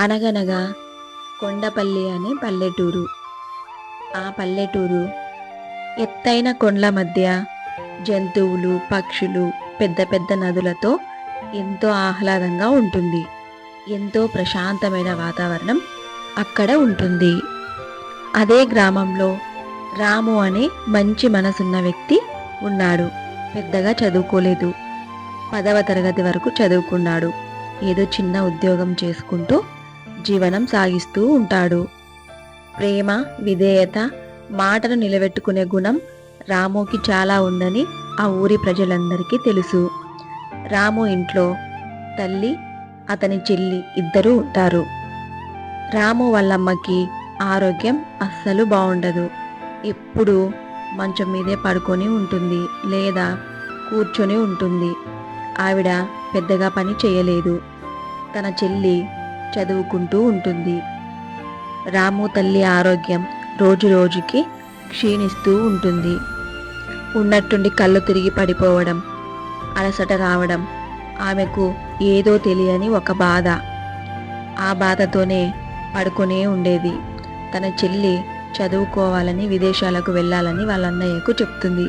అనగనగా కొండపల్లి అనే పల్లెటూరు. ఆ పల్లెటూరు ఎత్తైన కొండల మధ్య జంతువులు పక్షులు పెద్ద పెద్ద నదులతో ఎంతో ఆహ్లాదంగా ఉంటుంది. ఎంతో ప్రశాంతమైన వాతావరణం అక్కడ ఉంటుంది. అదే గ్రామంలో రాము అనే మంచి మనసున్న వ్యక్తి ఉన్నాడు. పెద్దగా చదువుకోలేదు. పదవ తరగతి వరకు చదువుకున్నాడు. ఏదో చిన్న ఉద్యోగం చేసుకుంటూ జీవనం సాగిస్తూ ఉంటాడు. ప్రేమ విధేయత మాటను నిలబెట్టుకునే గుణం రాముకి చాలా ఉందని ఆ ఊరి ప్రజలందరికీ తెలుసు. రాము ఇంట్లో తల్లి అతని చెల్లి ఇద్దరూ ఉంటారు. రాము వాళ్ళమ్మకి ఆరోగ్యం అస్సలు బాగుండదు ఎప్పుడూ మంచం మీదే పడుకొని ఉంటుంది లేదా కూర్చొని ఉంటుంది. ఆవిడ పెద్దగా పని చేయలేదు. తన చెల్లి చదువుకుంటూ ఉంటుంది. రాము తల్లి ఆరోగ్యం రోజు రోజుకి క్షీణిస్తూ ఉంటుంది. ఉన్నట్టుండి కళ్ళు తిరిగి పడిపోవడం అలసట రావడం ఆమెకు ఏదో తెలియని ఒక బాధ. ఆ బాధతోనే పడుకునే ఉండేది. తన చెల్లి చదువుకోవాలని విదేశాలకు వెళ్ళాలని వాళ్ళ అన్నయ్యకు చెప్తుంది.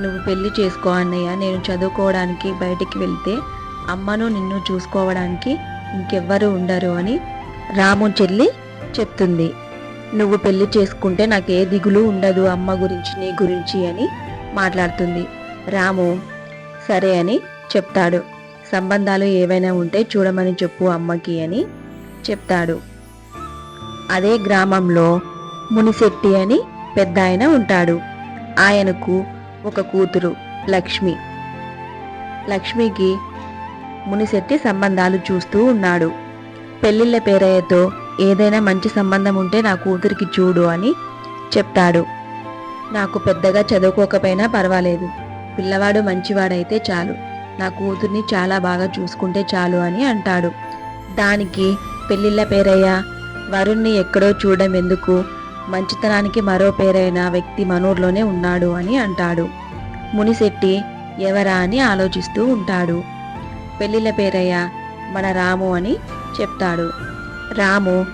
నువ్వు పెళ్ళి చేసుకో అన్నయ్య నేను చదువుకోవడానికి బయటికి వెళ్తే అమ్మను నిన్ను చూసుకోవడానికి ఇంకెవ్వరు ఉండరు అని రాము చెల్లి చెప్తుంది. నువ్వు పెళ్ళి చేసుకుంటే నాకు ఏ దిగులు ఉండదు అమ్మ గురించి నీ గురించి అని మాట్లాడుతుంది. రాము సరే అని చెప్తాడు. సంబంధాలు ఏవైనా ఉంటే చూడమని చెప్పు అమ్మకి అని చెప్తాడు. అదే గ్రామంలో మునిశెట్టి అని పెద్ద ఆయన ఉంటాడు. ఆయనకు ఒక కూతురు లక్ష్మి. లక్ష్మికి మునిశెట్టి సంబంధాలు చూస్తూ ఉన్నాడు. పెళ్ళిళ్ళ పేరయ్యతో ఏదైనా మంచి సంబంధం ఉంటే నా కూతురికి చూడు అని చెప్తాడు. నాకు పెద్దగా చదువుకోకపోయినా పర్వాలేదు. పిల్లవాడు మంచివాడైతే చాలు. నా కూతుర్ని చాలా బాగా చూసుకుంటే చాలు అని అంటాడు. దానికి పెళ్ళిళ్ళ పేరయ్య వరుణ్ణి ఎక్కడో చూడడం ఎందుకు? మంచితనానికి మరో పేరైన వ్యక్తి మనూర్లోనే ఉన్నాడు అని అంటాడు. మునిశెట్టి ఎవరా అని ఆలోచిస్తూ ఉంటాడు. పెళ్ళిళ్ళ పేరయ్య మన రాము అని చెప్తాడు. రాము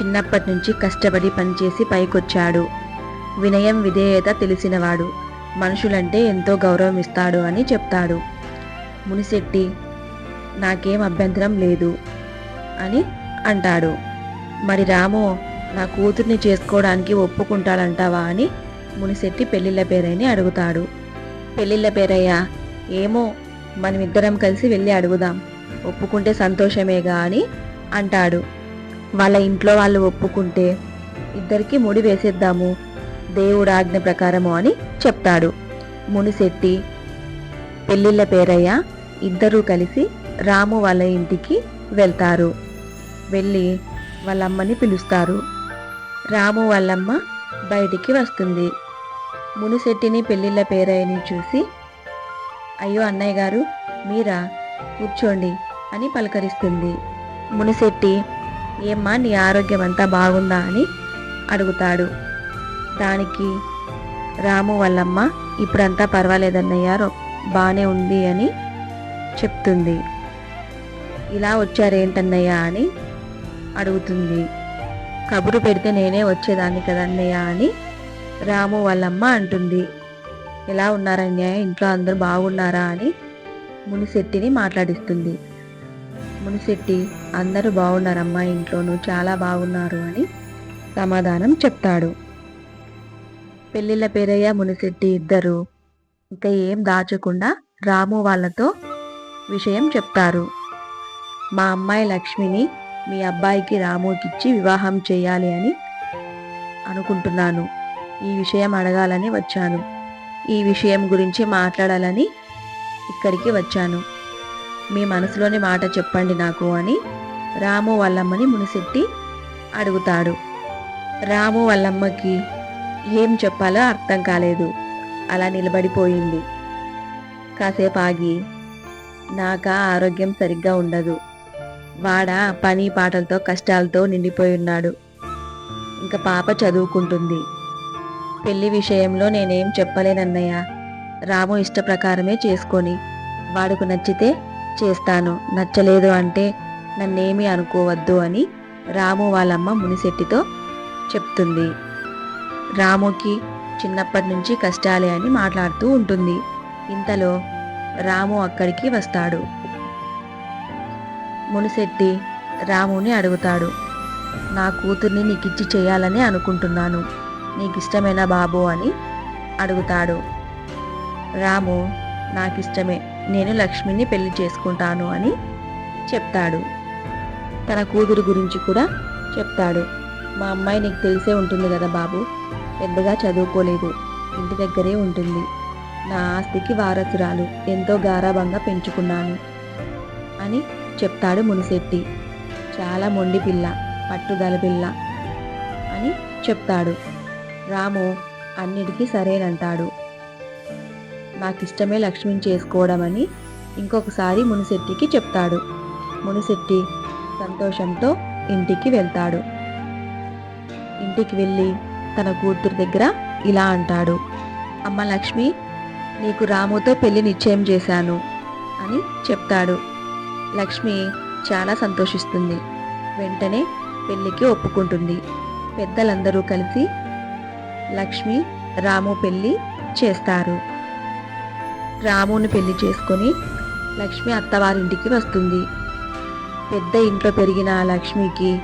చిన్నప్పటి నుంచి కష్టపడి పనిచేసి పైకొచ్చాడు. వినయం విధేయత తెలిసినవాడు. మనుషులంటే ఎంతో గౌరవం ఇస్తాడు అని చెప్తాడు. మునిశెట్టి నాకేం అభ్యంతరం లేదు అని అంటాడు. మరి రాము నా కూతుర్ని చేసుకోవడానికి ఒప్పుకుంటాడంటావా అని మునిశెట్టి పెళ్ళిళ్ళ పేరయ్యని అడుగుతాడు. పెళ్ళిళ్ళ పేరయ్య ఏమో మనమిద్దరం కలిసి వెళ్ళి అడుగుదాం. ఒప్పుకుంటే సంతోషమేగా అని అంటాడు. వాళ్ళ ఇంట్లో వాళ్ళు ఒప్పుకుంటే ఇద్దరికి ముడి వేసేద్దాము దేవుడు ఆజ్ఞ ప్రకారము అని చెప్తాడు. మునిశెట్టి పెళ్ళిళ్ళ పేరయ్య ఇద్దరూ కలిసి రాము వాళ్ళ ఇంటికి వెళ్తారు. వెళ్ళి వాళ్ళమ్మని పిలుస్తారు. రాము వాళ్ళమ్మ బయటికి వస్తుంది. మునిశెట్టిని పెళ్ళిళ్ళ పేరయ్యని చూసి అయ్యో అన్నయ్య గారు మీరా? కూర్చోండి అని పలకరిస్తుంది. మునిశెట్టి ఏమ్మా నీ ఆరోగ్యం అంతా బాగుందా అని అడుగుతాడు. దానికి రాము వాళ్ళమ్మ ఇప్పుడంతా పర్వాలేదన్నయ్య బాగానే ఉంది అని చెప్తుంది. ఇలా వచ్చారేంటన్నయ్య అని అడుగుతుంది. కబురు పెడితే నేనే వచ్చేదాన్ని కదన్నయ్య అని రాము వాళ్ళమ్మ అంటుంది. ఎలా ఉన్నారన్య ఇంట్లో అందరూ బాగున్నారా? అని మునిశెట్టిని మాట్లాడిస్తుంది. మునిశెట్టి అందరూ బాగున్నారమ్మా ఇంట్లోనూ చాలా బాగున్నారు అని సమాధానం చెప్తాడు. పెళ్ళిళ్ళ పేరయ్య మునిశెట్టి ఇద్దరు ఇంకా ఏం దాచకుండా రాము వాళ్ళతో విషయం చెప్తారు. మా అమ్మాయి లక్ష్మిని మీ అబ్బాయికి రాముకిచ్చి వివాహం చేయాలి అని అనుకుంటున్నాను. ఈ విషయం అడగాలని వచ్చాను. ఈ విషయం గురించి మాట్లాడాలని ఇక్కడికి వచ్చాను. మీ మనసులోని మాట చెప్పండి నాకు అని రాము వాళ్ళమ్మని మునిశెట్టి అడుగుతాడు. రాము వాళ్ళమ్మకి ఏం చెప్పాలో అర్థం కాలేదు. అలా నిలబడిపోయింది. కాసేపు ఆగి నాక ఆరోగ్యం సరిగ్గా ఉండదు. వాడ పని పాటలతో కష్టాలతో నిండిపోయి ఉన్నాడు. ఇంకా పాప చదువుకుంటుంది. పెళ్ళి విషయంలో నేనేం చెప్పలేనన్నయ్య. రాము ఇష్ట ప్రకారమే చేసుకొని వాడుకు నచ్చితే చేస్తాను. నచ్చలేదు అంటే నన్నేమీ అనుకోవద్దు అని రాము వాళ్ళమ్మ మునిశెట్టితో చెప్తుంది. రాముకి చిన్నప్పటి నుంచి కష్టాలే అని మాట్లాడుతూ ఉంటుంది. ఇంతలో రాము అక్కడికి వస్తాడు. మునిశెట్టి రాముని అడుగుతాడు. నా కూతుర్ని నీకిచ్చి చేయాలని అనుకుంటున్నాను. నీకు ఇష్టమేనా బాబు అని అడుగుతాడు. రాము నాకు ఇష్టమే నేను లక్ష్మిని పెళ్ళి చేసుకుంటాను అని చెప్తాడు. తన కూతురు గురించి కూడా చెప్తాడు. మా అమ్మాయి నీకు తెలిసే ఉంటుంది కదా బాబు పెద్దగా చదువుకోలేదు ఇంటి దగ్గరే ఉంటుంది. నా ఆస్తికి వారసురాలు ఎంతో గారాభంగా పెంచుకున్నాను అని చెప్తాడు మునిశెట్టి. చాలా మొండి పిల్ల పట్టుదల పిల్ల అని చెప్తాడు. రాము అన్నిటికీ సరేనంటాడు. నాకు ఇష్టమే లక్ష్మిని చేసుకోవడం అని ఇంకొకసారి మునిశెట్టికి చెప్తాడు. మునిశెట్టి సంతోషంతో ఇంటికి వెళ్తాడు. ఇంటికి వెళ్ళి తన కూతురు దగ్గర ఇలా అంటాడు. అమ్మ లక్ష్మి నీకు రాముతో పెళ్ళి నిశ్చయం చేశాను అని చెప్తాడు. లక్ష్మి చాలా సంతోషిస్తుంది. వెంటనే పెళ్ళికి ఒప్పుకుంటుంది. పెద్దలందరూ కలిసి లక్ష్మి రాము పెళ్ళి చేస్తారు. రాముని పెళ్ళి చేసుకొని లక్ష్మి అత్తవారింటికి వస్తుంది. పెద్ద ఇంట్లో పెరిగిన ఆ లక్ష్మికి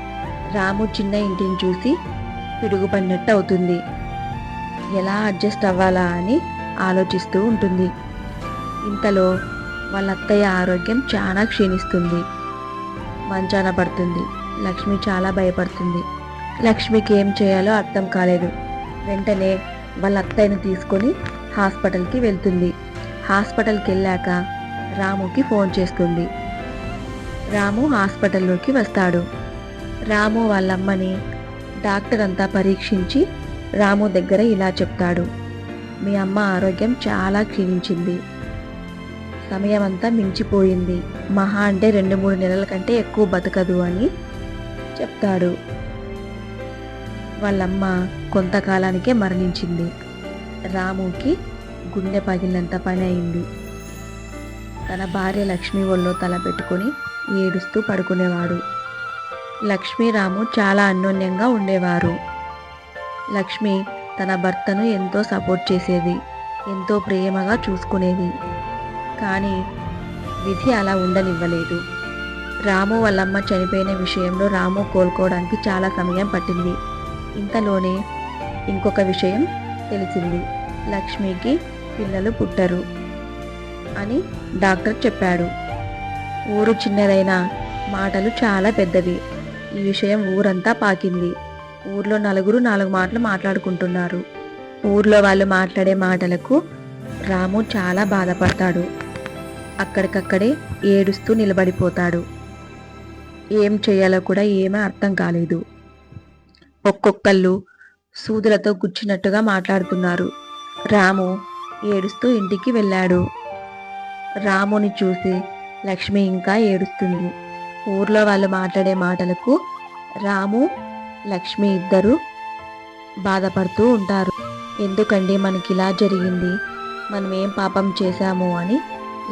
రాము చిన్న ఇంటిని చూసి పిడుగుపడినట్టు అవుతుంది. ఎలా అడ్జస్ట్ అవ్వాలా అని ఆలోచిస్తూ ఉంటుంది. ఇంతలో వాళ్ళ అత్తయ్య ఆరోగ్యం చాలా క్షీణిస్తుంది. మంచాన పడుతుంది. లక్ష్మి చాలా భయపడుతుంది. లక్ష్మికి ఏం చేయాలో అర్థం కాలేదు. వెంటనే వాళ్ళ అత్తయ్యను తీసుకొని హాస్పిటల్కి వెళ్తుంది. హాస్పిటల్కి వెళ్ళాక రాముకి ఫోన్ చేస్తుంది. రాము హాస్పిటల్లోకి వస్తాడు. రాము వాళ్ళమ్మని డాక్టర్ అంతా పరీక్షించి రాము దగ్గర ఇలా చెప్తాడు. మీ అమ్మ ఆరోగ్యం చాలా క్షీణించింది. సమయం అంతా మించిపోయింది. మహా అంటే రెండు మూడు నెలల కంటే ఎక్కువ బతకదు అని చెప్తాడు. వాళ్ళమ్మ కొంతకాలానికే మరణించింది. రాముకి గుండె పగిలినంత పని అయింది. తన భార్య లక్ష్మి ఒళ్ళో తల పెట్టుకొని ఏడుస్తూ పడుకునేవాడు. లక్ష్మీ రాము చాలా అన్యోన్యంగా ఉండేవారు. లక్ష్మి తన భర్తను ఎంతో సపోర్ట్ చేసేది ఎంతో ప్రేమగా చూసుకునేది. కానీ విధి అలా ఉండనివ్వలేదు. రాము వాళ్ళమ్మ చనిపోయిన విషయంలో రాము కోలుకోవడానికి చాలా సమయం పట్టింది. ఇంతలోనే ఇంకొక విషయం తెలిసింది. లక్ష్మికి పిల్లలు పుట్టరు అని డాక్టర్ చెప్పాడు. ఊరు చిన్నదైన మాటలు చాలా పెద్దవి. ఈ విషయం ఊరంతా పాకింది. ఊర్లో నలుగురు నాలుగు మాటలు మాట్లాడుకుంటున్నారు. ఊర్లో వాళ్ళు మాట్లాడే మాటలకు రాము చాలా బాధపడతాడు. అక్కడికక్కడే ఏడుస్తూ నిలబడిపోతాడు. ఏం చేయాలో కూడా ఏమీ అర్థం కాలేదు. ఒక్కొక్కళ్ళు సూదులతో గుచ్చినట్టుగా మాట్లాడుతున్నారు. రాము ఏడుస్తూ ఇంటికి వెళ్ళాడు. రాముని చూసి లక్ష్మి ఇంకా ఏడుస్తుంది. ఊర్లో వాళ్ళు మాట్లాడే మాటలకు రాము లక్ష్మి ఇద్దరు బాధపడుతూ ఉంటారు. ఎందుకండి మనకి ఇలా జరిగింది? మనం ఏం పాపం చేశాము అని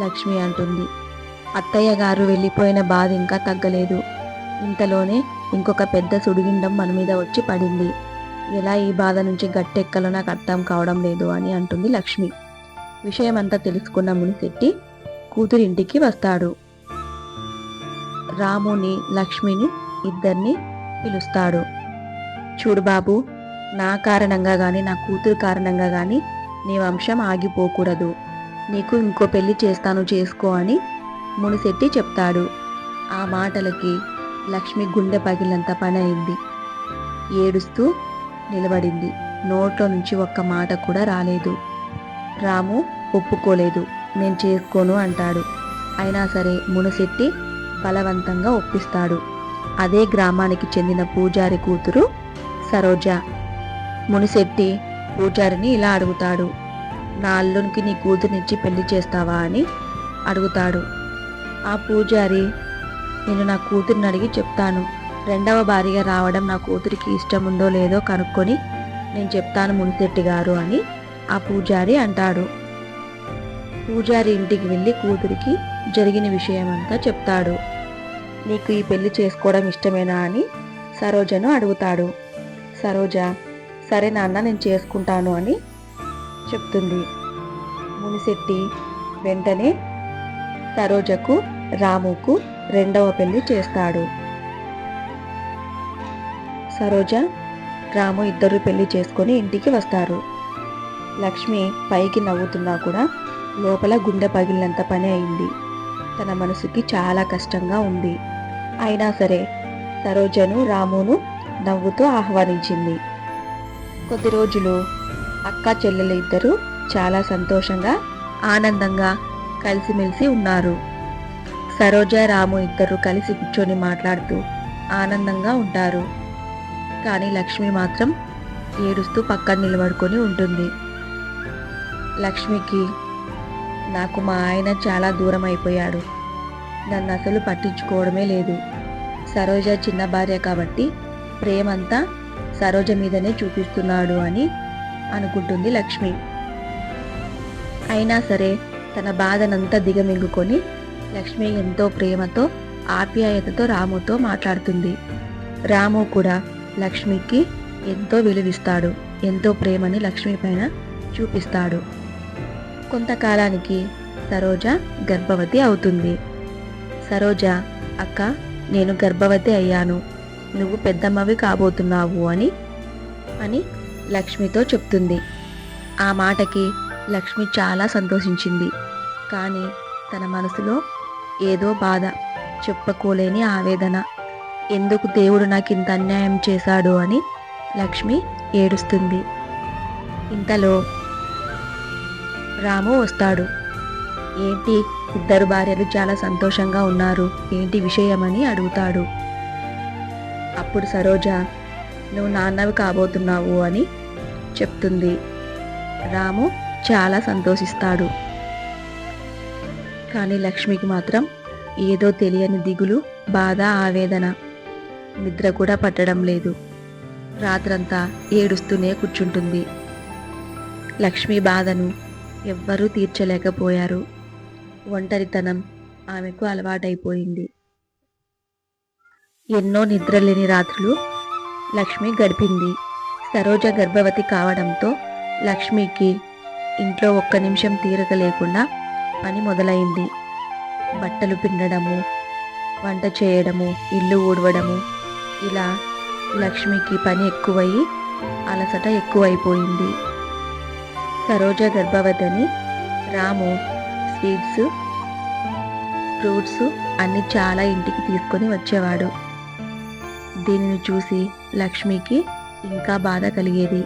లక్ష్మి అంటుంది. అత్తయ్య గారు వెళ్ళిపోయిన బాధ ఇంకా తగ్గలేదు. ఇంతలోనే ఇంకొక పెద్ద సుడిగిండం మన మీద వచ్చి పడింది. ఎలా ఈ బాధ నుంచి గట్టెక్కలో నాకు అర్థం కావడం లేదు అని అంటుంది లక్ష్మి. విషయం అంతా తెలుసుకున్న మునిశెట్టి కూతురింటికి వస్తాడు. రాముని లక్ష్మిని ఇద్దరిని పిలుస్తాడు. చూడు బాబు నా కారణంగా కానీ నా కూతురు కారణంగా కానీ నీ వంశం ఆగిపోకూడదు. నీకు ఇంకో పెళ్ళి చేస్తాను చేసుకో అని మునిశెట్టి చెప్తాడు. ఆ మాటలకి లక్ష్మి గుండె పగిలినంత పని అయింది ఏడుస్తూ నిలబడింది. నోట్లో నుంచి ఒక్క మాట కూడా రాలేదు. రాము ఒప్పుకోలేదు. నేను చేసుకోను అంటాడు. అయినా సరే మునశెట్టి బలవంతంగా ఒప్పిస్తాడు. అదే గ్రామానికి చెందిన పూజారి కూతురు సరోజ. మునిశెట్టి పూజారిని ఇలా అడుగుతాడు. నా అల్లునికి నీ కూతురునిచ్చి పెళ్ళి చేస్తావా? అని అడుగుతాడు. ఆ పూజారి నేను నా కూతురిని అడిగి చెప్తాను. రెండవ భార్యగా రావడం నా కూతురికి ఇష్టం ఉందో లేదో కనుక్కొని నేను చెప్తాను మునిశెట్టి గారు అని ఆ పూజారి అంటాడు. పూజారి ఇంటికి వెళ్ళి కూతురికి జరిగిన విషయం అంతా చెప్తాడు. నీకు ఈ పెళ్ళి చేసుకోవడం ఇష్టమేనా అని సరోజను అడుగుతాడు. సరోజ సరే నాన్న నేను చేసుకుంటాను అని చెప్తుంది. మునిశెట్టి వెంటనే సరోజకు రాముకు రెండవ పెళ్ళి చేస్తాడు. సరోజ రాము ఇద్దరు పెళ్ళి చేసుకొని ఇంటికి వస్తారు. లక్ష్మి పైకి నవ్వుతున్నా కూడా లోపల గుండె పగిలినంత పని అయింది. తన మనసుకి చాలా కష్టంగా ఉంది. అయినా సరే సరోజను రామును నవ్వుతూ ఆహ్వానించింది. కొద్ది రోజులు అక్క చెల్లెలు ఇద్దరు చాలా సంతోషంగా ఆనందంగా కలిసిమెలిసి ఉన్నారు. సరోజ రాము ఇద్దరు కలిసి కూర్చొని మాట్లాడుతూ ఆనందంగా ఉంటారు. కానీ లక్ష్మి మాత్రం ఏడుస్తూ పక్కన నిలబడుకొని ఉంటుంది. లక్ష్మికి నాకు మా ఆయన చాలా దూరం అయిపోయాడు. నన్ను అసలు పట్టించుకోవడమే లేదు. సరోజ చిన్న భార్య కాబట్టి ప్రేమంతా సరోజ మీదనే చూపిస్తున్నాడు అని అనుకుంటుంది లక్ష్మి. అయినా సరే తన బాధనంతా దిగమింగుకొని లక్ష్మి ఎంతో ప్రేమతో ఆప్యాయతతో రాముతో మాట్లాడుతుంది. రాము కూడా లక్ష్మికి ఎంతో విలువిస్తాడు ఎంతో ప్రేమని లక్ష్మి పైన చూపిస్తాడు. కొంతకాలానికి సరోజ గర్భవతి అవుతుంది. సరోజ అక్క నేను గర్భవతి అయ్యాను. నువ్వు పెద్దమ్మవి కాబోతున్నావు అని అని లక్ష్మితో చెప్తుంది. ఆ మాటకి లక్ష్మి చాలా సంతోషించింది. కానీ తన మనసులో ఏదో బాధ చెప్పుకోలేని ఆవేదన. ఎందుకు దేవుడు నాకు ఇంత అన్యాయం చేశాడు అని లక్ష్మి ఏడుస్తుంది. ఇంతలో రాము వస్తాడు. ఏంటి? ఇద్దరు భార్యలు చాలా సంతోషంగా ఉన్నారు. ఏంటి విషయమని అడుగుతాడు. అప్పుడు సరోజ నువ్వు నాన్నవి కాబోతున్నావు అని చెప్తుంది. రాము చాలా సంతోషిస్తాడు. కానీ లక్ష్మికి మాత్రం ఏదో తెలియని దిగులు బాధ ఆవేదన. నిద్ర కూడా పట్టడం లేదు. రాత్రంతా ఏడుస్తూనే కూర్చుంటుంది. లక్ష్మి బాధను ఎవ్వరూ తీర్చలేకపోయారు. ఒంటరితనం ఆమెకు అలవాటైపోయింది. ఎన్నో నిద్రలేని రాత్రులు లక్ష్మి గడిపింది. సరోజ గర్భవతి కావడంతో లక్ష్మికి ఇంట్లో ఒక్క నిమిషం తీరక లేకుండా పని మొదలైంది. బట్టలు పిండడము వంట చేయడము ఇల్లు ఊడవడము. ఇలా లక్ష్మికి పని ఎక్కువయ్యి అలసట ఎక్కువైపోయింది. సరోజ గర్భవతిని రాము స్వీట్స్ ఫ్రూట్స్ అన్ని చాలా ఇంటికి తీసుకొని వచ్చేవాడు. దీనిని చూసి లక్ష్మికి ఇంకా బాధ కలిగేది.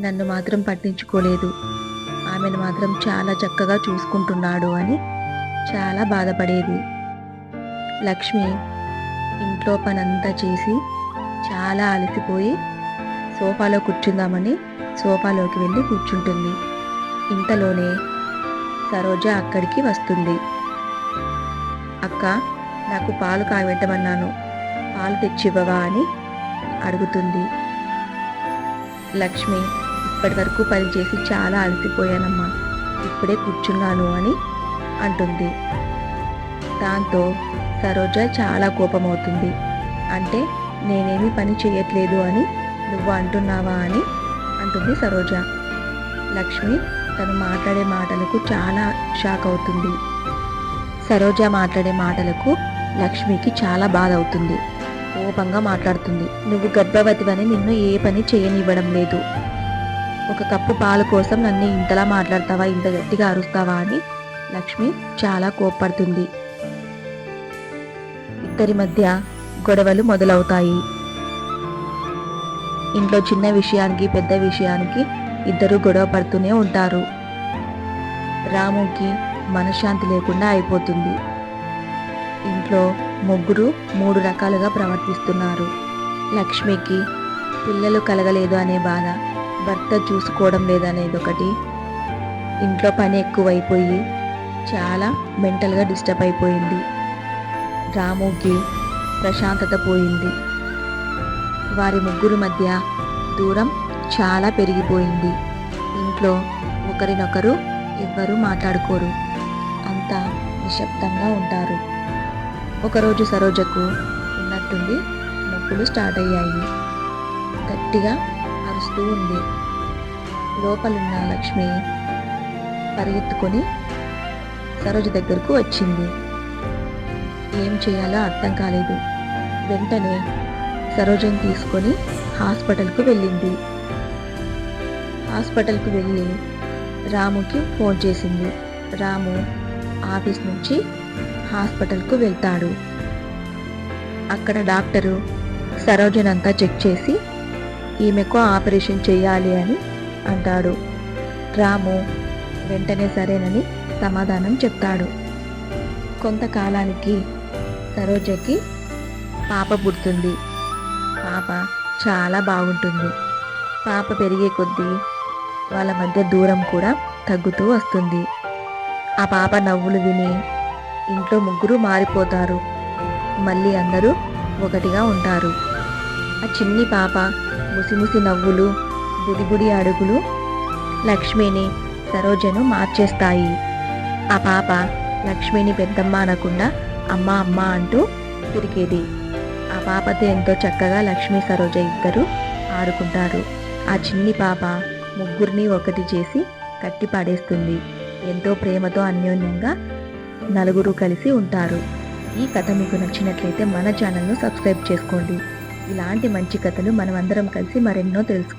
నన్ను మాత్రం పట్టించుకోలేదు. ఆమెను మాత్రం చాలా చక్కగా చూసుకుంటున్నాడు అని చాలా బాధపడేది. లక్ష్మి ఇంట్లో పనంతా చేసి చాలా అలసిపోయి సోఫాలో కూర్చుందామని సోఫాలోకి వెళ్ళి కూర్చుంటుంది. ఇంతలోనే సరోజ అక్కడికి వస్తుంది. అక్క నాకు పాలు కాగబెట్టమన్నాను పాలు తెచ్చివ్వవా? అని అడుగుతుంది. లక్ష్మి ఇప్పటి వరకు పనిచేసి చాలా అలసిపోయానమ్మా. ఇప్పుడే కూర్చున్నాను అని అంటుంది. దాంతో సరోజ చాలా కోపమవుతుంది. అంటే నేనేమి పని చేయట్లేదు అని నువ్వు అంటున్నావా అని అంటుంది సరోజ. లక్ష్మి తను మాట్లాడే మాటలకు చాలా షాక్ అవుతుంది సరోజ మాట్లాడే మాటలకు లక్ష్మికి చాలా బాధ అవుతుంది కోపంగా మాట్లాడుతుంది. నువ్వు గర్భవతివని నిన్ను ఏ పని చేయనివ్వడం లేదు. ఒక కప్పు పాలు కోసం నన్ను ఇంతలా మాట్లాడతావా? ఇంత గట్టిగా అరుస్తావా అని లక్ష్మి చాలా కోప్పడుతుంది. ఇద్దరి మధ్య గొడవలు మొదలవుతాయి. ఇంట్లో చిన్న విషయానికి పెద్ద విషయానికి ఇద్దరు గొడవ పడుతూనే ఉంటారు. రాముకి మనశ్శాంతి లేకుండా అయిపోతుంది. ఇంట్లో ముగ్గురు మూడు రకాలుగా ప్రవర్తిస్తున్నారు. లక్ష్మికి పిల్లలు కలగలేదు అనే బాధ భర్త చూసుకోవడం లేదనేది ఒకటి. ఇంట్లో పని ఎక్కువైపోయి చాలా మెంటల్గా డిస్టర్బ్ అయిపోయింది. రాముకి ప్రశాంతత పోయింది. వారి ముగ్గురు మధ్య దూరం చాలా పెరిగిపోయింది. ఇంట్లో ఒకరినొకరు ఎవ్వరూ మాట్లాడుకోరు. అంతా నిశ్శబ్దంగా ఉంటారు. ఒకరోజు సరోజకు ఉన్నట్టుండి నొప్పులు స్టార్ట్ అయ్యాయి. గట్టిగా అరుస్తూ ఉంది. లోపలున్న లక్ష్మి పరిగెత్తుకొని సరోజ దగ్గరకు వచ్చింది. ఏం చేయాలో అర్థం కాలేదు. వెంటనే సరోజని తీసుకొని హాస్పిటల్కు వెళ్ళింది. హాస్పిటల్కు వెళ్ళి రాముకి ఫోన్ చేసింది. రాము ఆఫీస్ నుంచి హాస్పిటల్కు వెళ్తాడు. అక్కడ డాక్టరు సరోజనంతా చెక్ చేసి ఈమెకు ఆపరేషన్ చేయాలి అని అంటాడు. రాము వెంటనే సరేనని సమాధానం చెప్తాడు. కొంతకాలానికి సరోజకి పాప పుడుతుంది. పాప చాలా బాగుంటుంది. పాప పెరిగే కొద్దీ వాళ్ళ మధ్య దూరం కూడా తగ్గుతూ వస్తుంది. ఆ పాప నవ్వులు విని ఇంట్లో ముగ్గురు మారిపోతారు. మళ్ళీ అందరూ ఒకటిగా ఉంటారు. ఆ చిన్ని పాప ముసిముసి నవ్వులు బుడిబుడి అడుగులు లక్ష్మిని సరోజను మార్చేస్తాయి. ఆ పాప లక్ష్మిని పెద్దమ్మ అనకుండా అమ్మ అమ్మ అంటూ తిరిగేది. ఆ పాపతో ఎంతో చక్కగా లక్ష్మీ సరోజ ఇద్దరు ఆడుకుంటారు. ఆ చిన్ని పాప ముగ్గురిని ఒకటి చేసి కట్టి పడేస్తుంది. ఎంతో ప్రేమతో అన్యోన్యంగా నలుగురు కలిసి ఉంటారు. ఈ కథ మీకు నచ్చినట్లయితే మన ఛానల్ను సబ్స్క్రైబ్ చేసుకోండి. ఇలాంటి మంచి కథలు మనమందరం కలిసి మరెన్నో తెలుసు